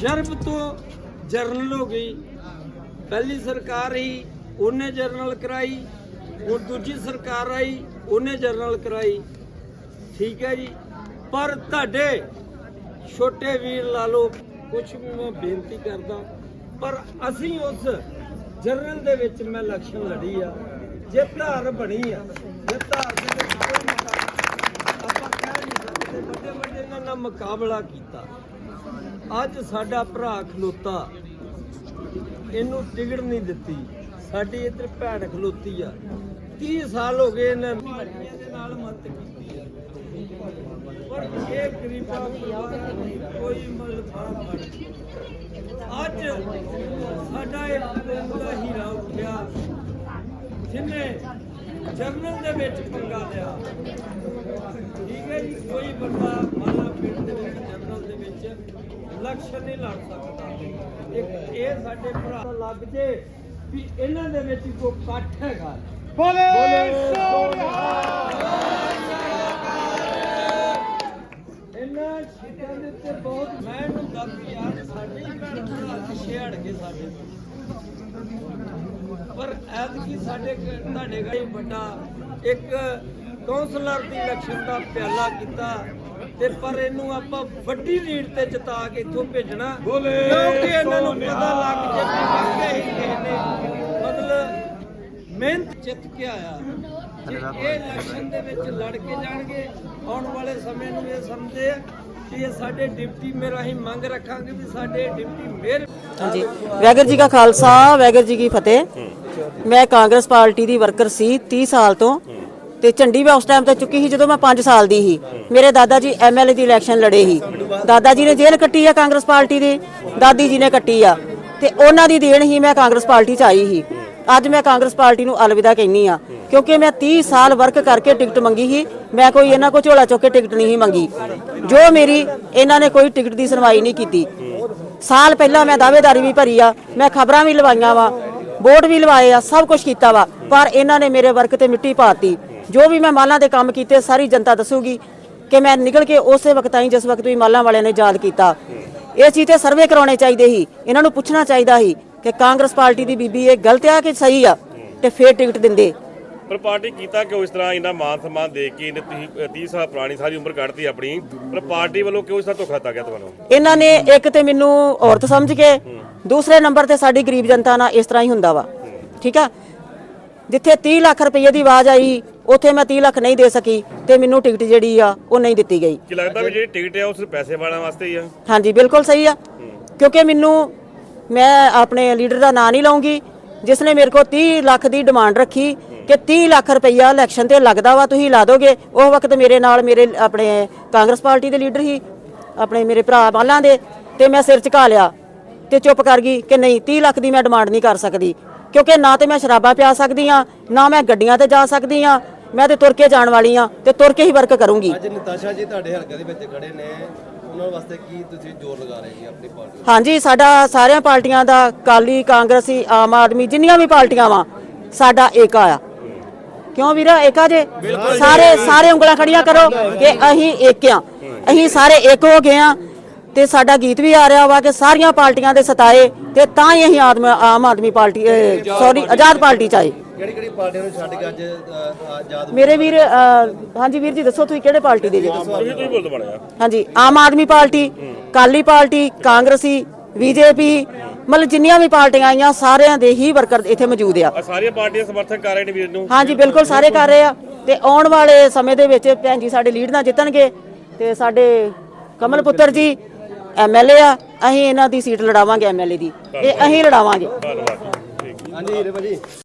ਜਰਬ ਤੋਂ ਜਰਨਲ ਹੋ ਗਈ। ਪਹਿਲੀ ਸਰਕਾਰ ਹੀ ਉਹਨੇ ਜਰਨਲ ਕਰਾਈ ਉਹ ਦੂਜੀ ਸਰਕਾਰ ਆਈ, ਉਹਨੇ ਜਰਨਲ ਕਰਾਈ। ਠੀਕ ਹੈ ਜੀ। ਪਰ ਤੁਹਾਡੇ ਛੋਟੇ ਵੀਰ ਲਾ ਲਓ ਕੁਝ ਵੀ ਮੈਂ ਬੇਨਤੀ ਕਰਦਾ, ਪਰ ਅਸੀਂ ਉਸ ਜਰਨਲ ਦੇ ਵਿੱਚ ਮੈਂ ਇਲੈਕਸ਼ਨ ਲੜੀ ਆ, ਜੇ ਧਾਰ ਬਣੀ ਆ, ਜੇ ਧਾਰ ਦੇ ਵਿੱਚ ਕੋਈ ਮੁਕਾਬਲਾ ਆਪਾਂ ਕਹਿ ਨਹੀਂ ਸਕਦੇ ਵੱਡੇ ਵੱਡੇ ਮੁਕਾਬਲਾ ਕੀਤਾ? ਅੱਜ ਸਾਡਾ ਭਰਾ ਖਲੋਤਾ। ਇਹਨੂੰ ਟਿਕਟ ਨਹੀਂ ਦਿੱਤੀ। ਸਾਡੀ ਇੱਧਰ ਭੈਣ ਖਲੋਤੀ ਆ। 30 ਸਾਲ ਹੋ ਗਏ ਇਹਨੇ ਦੇ ਨਾਲ ਮਦਦ ਕੀਤੀ ਆ। ਪਰ ਇਹ ਗਰੀਬਾਂ ਕੋਈ ਮਲਫਾ ਅੱਜ ਸਾਡਾ ਇੱਕ ਦਾ ਹੀਰਾ ਉੱਠਿਆ। ਜਿਨੇ ਜਰਨਲ ਦੇ ਵਿੱਚ ਪੰਗਾ ਲਿਆ। ਠੀਕ ਹੈ ਜੀ, ਕੋਈ ਬੰਦਾ ਮਾਲਾ ਪਿੰਡ ਦੇ ਵਿੱਚ ਜਰਨਲ ਦੇ ਵਿੱਚ ਇਲੈਕਸ਼ਨ ਨਹੀਂ ਲੜ ਸਕਦਾ। ਇੱਕ ਇਹ ਸਾਡੇ ਭਰਾ ਲੱਗ ਜੇ ਵੀ ਇਹਨਾਂ ਦੇ ਵਿੱਚ ਕੋਈ ਇਕੱਠ ਹੈਗਾ। ਬੋਲੇ ਇਹਨਾਂ ਸ਼ੀਟਾਂ ਦੇ ਉੱਤੇ ਬਹੁਤ ਮੈਂ ਇਹਨੂੰ ਦੱਸ ਯਾਰ ਸਾਡੇ ਭੈਣ ਭਰਾ ਪਿੱਛੇ ਹਟ ਗਏ ਸਾਡੇ ਤੋਂ। ਪਰ ਐਤਕੀ ਸਾਡੇ ਕ- ਤੁਹਾਡੇ ਗਾਈ ਵੱਡਾ ਇੱਕ ਕਾਉਂਸਲਰ ਦੀ ਇਲੈਕਸ਼ਨ ਦਾ ਪਿਆਲਾ ਕੀਤਾ। ਤੇ ਪਰ ਇਹਨੂੰ ਆਪਾਂ ਵੱਡੀ ਲੀਡ ਤੇ ਜਿਤਾ ਕੇ ਇੱਥੋਂ ਭੇਜਣਾ। ਕਿਉਂਕਿ ਇਹਨਾਂ ਨੂੰ ਪਤਾ ਲੱਗ ਜੇ ਕਿ ਵਾਕਿਆ ਹੀ ਕਿਸੇ ਨੇ ਮਤਲਬ ਮਿਹਨਤ ਜਿੱਤ ਕੇ ਆਇਆ। ਜੇ ਇਹ ਇਲੈਕਸ਼ਨ ਦੇ ਵਿੱਚ ਲੜ ਕੇ ਜਾਣਗੇ। ਆਉਣ ਵਾਲੇ ਸਮੇਂ ਨੂੰ ਇਹ ਸਮਝਦੇ ਆ ਕਿ ਇਹ ਸਾਡੇ ਡਿਪਟੀ ਮੇਰਾ ਅਸੀਂ ਮੰਗ ਰੱਖਾਂਗੇ ਵੀ ਸਾਡੇ ਡਿਪਟੀ ਮੇਅਰ ਹਾਂਜੀ। ਵੈਗਰ ਜੀ ਕਾ ਖਾਲਸਾ ਵੈਗਰ ਜੀ ਕੀ ਫਤਿਹ। ਮੈਂ ਕਾਂਗਰਸ ਪਾਰਟੀ ਦੀ ਵਰਕਰ ਸੀ 30 ਸਾਲ ਤੋਂ। ਤੇ ਝੰਡੀ ਮੈਂ ਉਸ ਟਾਈਮ ਤੇ ਚੁੱਕੀ ਸੀ ਜਦੋਂ ਮੈਂ 5 ਸਾਲ ਦੀ ਸੀ। ਮੇਰੇ ਦਾਦਾ ਜੀ ਐਮਐਲਏ ਦੀ ਇਲੈਕਸ਼ਨ ਲੜੇ ਸੀ। ਦਾਦਾ ਜੀ ਨੇ ਜੇਲ੍ਹ ਕੱਟੀ ਆ ਕਾਂਗਰਸ ਪਾਰਟੀ ਦੀ, ਦਾਦੀ ਜੀ ਨੇ ਕੱਟੀ ਆ। ਤੇ ਉਹਨਾਂ ਦੀ ਦੇਣ ਹੀ ਮੈਂ ਕਾਂਗਰਸ ਪਾਰਟੀ ਚ ਆਈ ਸੀ। ਅੱਜ ਮੈਂ ਕਾਂਗਰਸ ਪਾਰਟੀ ਨੂੰ ਅਲਵਿਦਾ ਕਹਿੰਨੀ ਆ। ਕਿਉਂਕਿ ਮੈਂ 30 ਸਾਲ ਵਰਕ ਕਰਕੇ ਟਿਕਟ ਮੰਗੀ ਸੀ। ਮੈਂ ਕੋਈ ਇਹਨਾਂ ਕੋ ਝੋਲਾ ਚੁੱਕ ਕੇ ਟਿਕਟ ਨਹੀਂ ਮੰਗੀ। ਜੋ ਮੇਰੀ ਇਹਨਾਂ ਨੇ ਕੋਈ ਟਿਕਟ ਦੀ ਸੁਣਵਾਈ ਨਹੀਂ ਕੀਤੀ। ਸਾਲ ਪਹਿਲਾਂ ਮੈਂ ਦਾਅਵੇਦਾਰੀ ਵੀ ਭਰੀ ਆ। ਮੈਂ ਖਬਰਾਂ ਵੀ ਲਵਾਈਆਂ ਵਾ, ਵੋਟ ਵੀ ਲਵਾਏ ਆ, ਸਭ ਕੁਝ ਕੀਤਾ ਵਾ। ਪਰ ਇਹਨਾਂ ਨੇ ਮੇਰੇ ਵਰਕ ਤੇ ਮਿੱਟੀ ਪਾਤੀ ਜੋ ਵੀ ਮੈਂ ਮਾਲਾਂ ਦੇ ਕੰਮ ਕੀਤੇ ਸਾਰੀ ਜਨਤਾ ਦੱਸੂਗੀ ਕਿ ਮੈਂ ਨਿਕਲ ਕੇ ਉਸੇ ਵਕਤ ਆਈ ਜਿਸ ਵਕਤ ਵੀ ਮਾਲਾਂ ਵਾਲਿਆਂ ਨੇ ਯਾਦ ਕੀਤਾ। ਇਹ ਚੀਜ਼ ਤੇ ਸਰਵੇ ਕਰਾਉਣੇ ਚਾਹੀਦੇ ਸੀ। ਇਹਨਾਂ ਨੂੰ ਪੁੱਛਣਾ ਚਾਹੀਦਾ ਸੀ ਕਿ ਕਾਂਗਰਸ ਪਾਰਟੀ ਦੀ ਬੀਬੀ ਇਹ ਗਲਤ ਆ ਕਿ ਸਹੀ ਆ ਤੇ ਫੇਰ ਟਿਕਟ ਦਿੰਦੇ। ਪਰ ਪਾਰਟੀ ਕੀਤਾ ਕਿਉਂ ਇਸ ਤਰ੍ਹਾਂ ਇੰਨਾ ਮਾਨ ਸਨਮਾਨ ਦੇ ਕੇ ਇਹਨੇ ਤੁਸੀਂ ਅ, 30 ਸਾਲ ਪੁਰਾਣੀ ਸਾਰੀ ਉਮਰ ਕੱਢਤੀ ਆਪਣੀ? ਪਰ ਪਾਰਟੀ ਵੱਲੋਂ ਕਿਉਂ ਇਸ ਤਰ੍ਹਾਂ ਧੋਖਾ ਦਿੱਤਾ ਗਿਆ ਤੁਹਾਨੂੰ? ਇਹਨਾਂ ਨੇ ਇੱਕ ਤੇ ਮੈਨੂੰ ਔਰਤ ਸਮਝ ਕੇ ਦੂਸਰੇ ਨੰਬਰ ਤੇ ਸਾਡੀ ਗਰੀਬ ਜਨਤਾ ਨਾਲ ਇਸ ਤਰ੍ਹਾਂ ਹੀ ਹੁੰਦਾ ਵਾ। ਠੀਕ ਆ? ਜਿੱਥੇ 30 ਲੱਖ ਰੁਪਏ ਦੀ ਆਵਾਜ਼ ਆਈ ਉੱਥੇ ਮੈਂ 30 ਲੱਖ ਨਹੀਂ ਦੇ ਸਕੀ ਤੇ ਮੈਨੂੰ ਟਿਕਟ ਜਿਹੜੀ ਆ ਉਹ ਨਹੀਂ ਦਿੱਤੀ ਗਈ। ਕੀ ਲੱਗਦਾ ਵੀ ਜਿਹੜੀ ਟਿਕਟ ਹੈ ਉਹ ਸਿਰਫ ਪੈਸੇ ਵਾਲਿਆਂ ਵਾਸਤੇ ਹੀ ਆ? ਹਾਂਜੀ ਬਿਲਕੁਲ ਸਹੀ ਆ। ਕਿਉਂਕਿ ਮੈਨੂੰ ਮੈਂ ਆਪਣੇ ਲੀਡਰ ਦਾ ਨਾਂ ਨਹੀਂ ਲਵਾਂਗੀ ਜਿਸ ਨੇ ਮੇਰੇ ਕੋਲ 30 ਲੱਖ ਦੀ ਡਿਮਾਂਡ ਰੱਖੀ ਕਿ 30 ਲੱਖ ਰੁਪਈਆ ਇਲੈਕਸ਼ਨ ਤੇ ਲੱਗਦਾ ਵਾ ਤੁਸੀਂ ਲਾ ਦੋਗੇ। ਉਹ ਵਕਤ ਮੇਰੇ ਨਾਲ ਮੇਰੇ ਆਪਣੇ ਕਾਂਗਰਸ ਪਾਰਟੀ ਦੇ ਲੀਡਰ ਸੀ ਆਪਣੇ ਮੇਰੇ ਭਰਾ ਬਾਲਾਂ ਦੇ ਤੇ ਮੈਂ ਸਿਰ ਝੁਕਾ ਲਿਆ ਤੇ ਚੁੱਪ ਕਰ ਗਈ ਕਿ ਨਹੀਂ 30 ਲੱਖ ਦੀ ਮੈਂ ਡਿਮਾਂਡ ਨਹੀਂ ਕਰ ਸਕਦੀ। ਕਿਉਂਕਿ ਨਾ ਤੇ ਮੈਂ ਸ਼ਰਾਬਾਂ ਪਿਆ ਸਕਦੀ ਆ ਨਾ ਮੈਂ ਗੱਡੀਆਂ ਤੇ ਜਾ ਸਕਦੀ ਆ ਮੈਂ ਤੇ ਤੁਰ ਕੇ ਜਾਣ ਵਾਲੀ ਆ ਤੇ ਤੁਰ ਕੇ ਹੀ ਵਰਕ ਕਰੂੰਗੀ। ਅੱਜ ਨਤਾਸ਼ਾ ਜੀ ਤੁਹਾਡੇ ਹਲਕੇ ਦੇ ਵਿੱਚ ਖੜੇ ਨੇ। ਉਹਨਾਂ ਵਾਸਤੇ ਕੀ ਤੁਸੀਂ ਜ਼ੋਰ ਲਗਾ ਰਹੇ ਜੀ ਆਪਣੀ ਪਾਰਟੀ ਹਾਂਜੀ ਸਾਡਾ ਸਾਰੀਆਂ ਪਾਰਟੀਆਂ ਦਾ ਕਾਲੀ ਕਾਂਗਰਸੀ ਆਮ ਆਦਮੀ ਜਿੰਨੀਆਂ ਵੀ ਪਾਰਟੀਆਂ ਵਾ ਸਾਡਾ ਏਕਾ ਆ। ਕਿਉਂ ਵੀਰਾ ਏਕਾ ਜੇ? ਸਾਰੇ ਸਾਰੇ ਉਂਗਲਾਂ ਖੜੀਆਂ ਕਰੋ ਕਿ ਅਸੀਂ ਏਕ ਆ। ਅਸੀਂ ਸਾਰੇ ਇੱਕ ਹੋ ਗਏ ਆ ਤੇ ਸਾਡਾ ਗੀਤ ਵੀ ਆ ਰਿਹਾ ਵਾ ਕਿ ਸਾਰੀਆਂ ਪਾਰਟੀਆਂ ਦੇ ਸਤਾਏ ਤੇ ਤਾਂ ਹੀ ਅਸੀਂ ਆਦਮ Aam Aadmi party sorry Azad party ਚ ਆਏ। ਕਿਹੜੀ ਕਿਹੜੀ ਪਾਰਟੀਆਂ ਨੂੰ ਛੱਡ ਕੇ ਅੱਜ ਅ, ਆਜ਼ਾਦ ਮੇਰੇ ਵੀਰ ਹਾਂਜੀ ਵੀਰ ਜੀ ਦੱਸੋ ਤੁਸੀਂ ਕਿਹੜੇ ਪਾਰਟੀ ਦੇ ਜੀ? ਤੁਸੀਂ ਤੁਸੀਂ ਹਾਂਜੀ ਆਮ ਆਦਮੀ ਪਾਰਟੀ ਕਾਲੀ ਪਾਰਟੀ ਕਾਂਗਰਸੀ ਬੀਜੇਪੀ ਮਤਲਬ ਜਿੰਨੀਆਂ ਵੀ ਪਾਰਟੀਆਂ ਆਈਆਂ ਸਾਰਿਆਂ ਦੇ ਹੀ ਵਰਕਰ ਇੱਥੇ ਮੌਜੂਦ ਆ। ਆ ਸਾਰੀਆਂ ਪਾਰਟੀਆਂ ਸਮਰਥਨ ਕਰ ਰਹੇ ਨੇ ਵੀਰ ਨੂੰ? ਹਾਂਜੀ ਬਿਲਕੁਲ ਸਾਰੇ ਕਰ ਰਹੇ ਆ। ਤੇ ਆਉਣ ਵਾਲੇ ਸਮੇਂ ਦੇ ਵਿੱਚ ਭੈਣ ਜੀ ਸਾਡੇ ਲੀਡ ਨਾਲ ਜਿੱਤਣਗੇ ਤੇ ਸਾਡੇ ਕਮਲ ਪੁੱਤਰ ਜੀ ਐਮਐਲਏ ਆ ਅਸੀਂ ਇਹਨਾਂ ਦੀ ਸੀਟ ਲੜਾਵਾਂਗੇ ਐਮਐਲਏ ਦੀ। ਇਹ ਅਸੀਂ ਲੜਾਵਾਂਗੇ। ਧੰਨਵਾਦ ਹਾਂਜੀ ਹੀਰੇ ਭਾਜੀ।